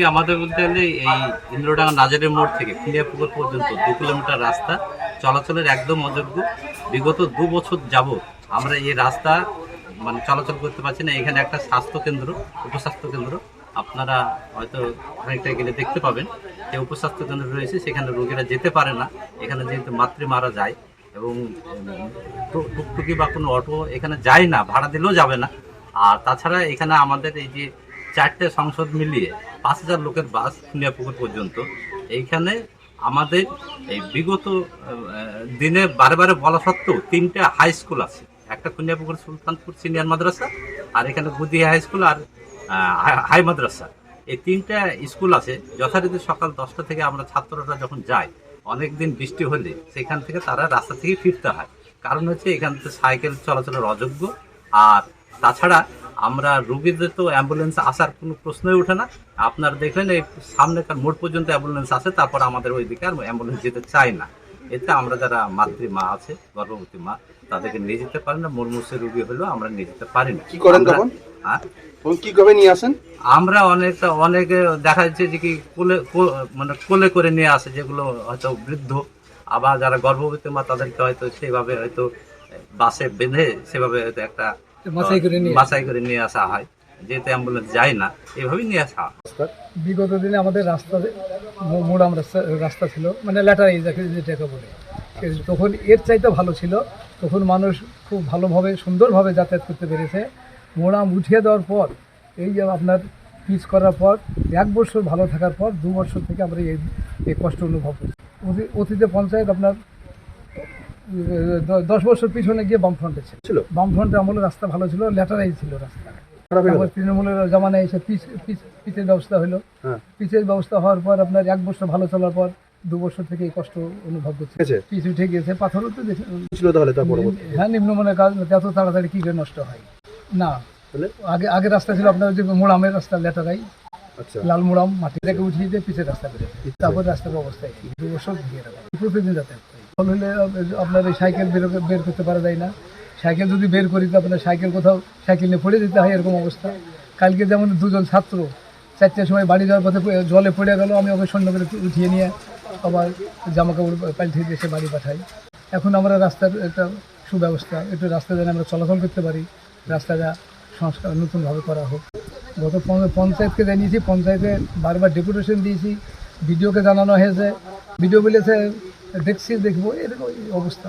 Kanyakumari একটা হ্যাঁ কি আমাদের বলতে গেলে এই ইন্দ্রডাঙ্গা নাজারের মোড় থেকে ফুলিয়াপুকুর পর্যন্ত দু কিলোমিটার রাস্তা, চলাচলের একদম অযোগ্য। বিগত দু বছর যাবত আমরা এই রাস্তা মানে চলাচল করতে পারছি না। এখানে একটা স্বাস্থ্য কেন্দ্র, উপস্বাস্থ্য কেন্দ্র। আপনারা হয়তো অনেকটা গেলে দেখতে পাবেন। যে উপস্বাস্থ্য কেন্দ্র রয়েছে, সেখানে রোগীরা যেতে পারে না। এখানে যেহেতু মাতৃ মারা যায় এবং টুকটুকি বা কোনো অটো এখানে যায় না, ভাড়া দিলেও যাবে না। আর তাছাড়া এখানে আমাদের এই যে চারটে সংসদ মিলিয়ে পাঁচ হাজার লোকের বাস খুনিয়াপুকুর পর্যন্ত। এইখানে আমাদের এই বিগত দিনে বারে বলা সত্ত্বেও তিনটে হাই স্কুল আছে। একটা খুনিয়াপুকুর সুলতানপুর সিনিয়র মাদ্রাসা, আর এখানে গুদিয়া হাই স্কুল আর হাই- হাই মাদ্রাসা। এই তিনটা স্কুল আছে। যথারীতি সকাল দশটা থেকে আমরা ছাত্ররা যখন যাই অনেক দিন বৃষ্টি হলে সেখান থেকে তারা রাস্তা থেকে ফিরতে হয়। কারণ হচ্ছে এখান থেকে সাইকেল চলাচলের অযোগ্য। আর তাছাড়া আমরা রুগীদের তো অ্যাম্বুলেন্স আসার কোনো প্রশ্নই ওঠে না। আপনারা দেখলেন এই সামনেকার মোড় পর্যন্ত অ্যাম্বুলেন্স আসে তারপর আমাদের ওইদিকে আর অ্যাম্বুলেন্স যেতে চায় না। এতে আমরা যারা মাতৃ মা আছে গর্ভবতী মা তাদেরকে নিয়ে যেতে পারি না। মুরমুষে রুগী হলেও আমরা নিয়ে যেতে পারি না। কি করেন তখন? হ্যাঁ? কি কবে নিয়ে আসেন? আমরা অনেকটা অনেকে দেখা যাচ্ছে যে কি কোলে কো- মানে কোলে করে নিয়ে আসে যেগুলো হয়তো বৃদ্ধ। আবার যারা গর্ভবতী মা তাদেরকে হয়তো সেভাবে হয়তো বাসে বেঁধে সেভাবে হয়তো একটা বাছাই করে নিয়ে করে আসা হয়। যেহেতু অ্যাম্বুলেন্স যায় না এভাবেই নিয়ে আসা বিগত দিনে আমাদের রাস্তা মোড়াম রাস্তা রাস্তা ছিল মানে ল্যাটারাই যাকে যেটাকে বলে। তখন এর চাইতে ভালো ছিল তখন মানুষ খুব ভালোভাবে সুন্দরভাবে যাতায়াত করতে পেরেছে। মোড়াম উঠিয়ে দেওয়ার পর এই যে আপনার পিচ করার পর এক বছর ভালো থাকার পর দু বছর থেকে আমরা এই কষ্ট অনুভব করছি। অতীতে পঞ্চায়েত আপনার দশ বছর পিছনে গিয়ে বামফ্রন্টে ছিল। বামফ্রন্টে আমলে রাস্তা ভালো ছিল ল্যাটারাই ছিল রাস্তা। তৃণমূলের জামানায় এসে পিচ পিচ পিচের ব্যবস্থা হলো। হ্যাঁ। পিচের ব্যবস্থা হওয়ার পর আপনার এক বছর ভালো চলার পর দু বছর থেকে এই কষ্ট অনুভব করছে। পিচ উঠে গিয়েছে পাথরও তো ছিল তাহলে হ্যাঁ নিম্নমানের কাজ এত তাড়াতাড়ি কী করে নষ্ট হয়? না। আগে আগে রাস্তা ছিল আপনার যে মোড়ামের রাস্তা লেটারাই আচ্ছা। লাল মোড়াম মাটি থেকে উঠিয়ে দিয়ে পিচের রাস্তা বেরোবে তারপর রাস্তার অবস্থা এই। দু বছর প্রতিদিন যাতায়াত। করি ফল হলে আপনার এই সাইকেল বের বের করতে পারা যায় না। সাইকেল যদি বের করি, তো আপনার সাইকেল কোথাও সাইকেল নিয়ে পড়ে যেতে হয়, এরকম অবস্থা। কালকে যেমন দুজন ছাত্র চারটের সময় বাড়ি যাওয়ার পথে জলে পড়ে গেল, আমি ওকে সৈন্য করে উঠিয়ে নিয়ে আবার জামা কাপড় পাল্টিয়ে দিয়ে সে বাড়ি পাঠাই। এখন আমরা রাস্তার একটা সুব্যবস্থা, একটু রাস্তা যেন আমরা চলাচল করতে পারি, রাস্তাটা সংস্কার নতুনভাবে করা হোক। গত পঞ্চ- পঞ্চায়েতকে জানিয়েছি, পঞ্চায়েতে বারবার ডেপুটেশন দিয়েছি বিডিওকে জানানো হয়েছে। বিডিও বলেছে দেখছি দেখব এরকম অবস্থা।